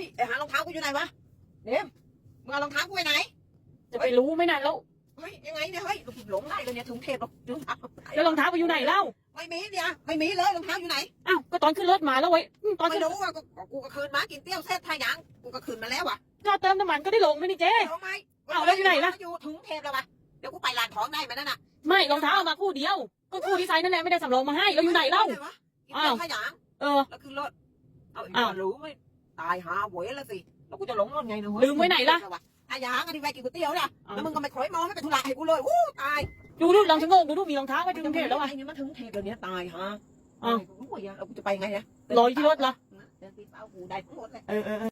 ฮ้ยไอ้หารองเท้ากูอยู่ไหนวะเดมมึงเอารองเท้ากูไปไหน จะไปรู้ไหมน่ะแล้วเฮ้ยยังไงเนี่ยเฮ้ยกูหลงได้เลยเนี่ยถึงเทพหรอกถึงทับแล้วรองเท้าไปอยู่ไหนเล่าไม่มีเนี่ยไม่มีเลยรองเท้าอยู่ไหนอ้าวก็ตอนขึ้นรถมาแล้วไว้ยอืมตอนไม่ขึ้นรู้อะก็ก็กูก็คืนมากินเตี้ยวเส้นทายังกูก็คืนมาแล้วอะก็เติมน้ำมันก็ได้ลงด้วยนี่เจ๊เอาไหมเอาแล้วอยู่ไหนล่ะอยู่ถึงเทพแล้ววะเดี๋ยวกูไปร้านของได้มานั่นน่ะไม่รองเท้าเอามาคู่เดียว ก็คู่ดีไซน์นั่นแหละไม่ได้สำรองมาให้แล้วอยู่ไหนเล่ากินเตี้ยวทายังเออแล้วขึ้นรถเอาอีกอ้าวคนรู้ไหม ตายหาหวยแล้วสิ แล้วกูจะหลงรถไงเนอะลืมไว้ไหนล่ะทายังอันนี้ไปกินก๋วยเตี๋ยวเนี่ยอ้าวแล้วมึงก็ไม่คอยมองไม่เป็นธุระให้กูเลยอู้ตายดูดูลองชะโงกดูดูมีรองเท้าไว้ที่กรุงเทพแล้วอะ ไอ้นี่มันถึงเทพแล้วเนี่ยตายฮะอ้าวโอ้ยแล้วกูจะไปไงเนี่ยรออยู่ที่รถเหรอ เดินตีเป้ากูได้ทั้งหมดเลย เออเออเออ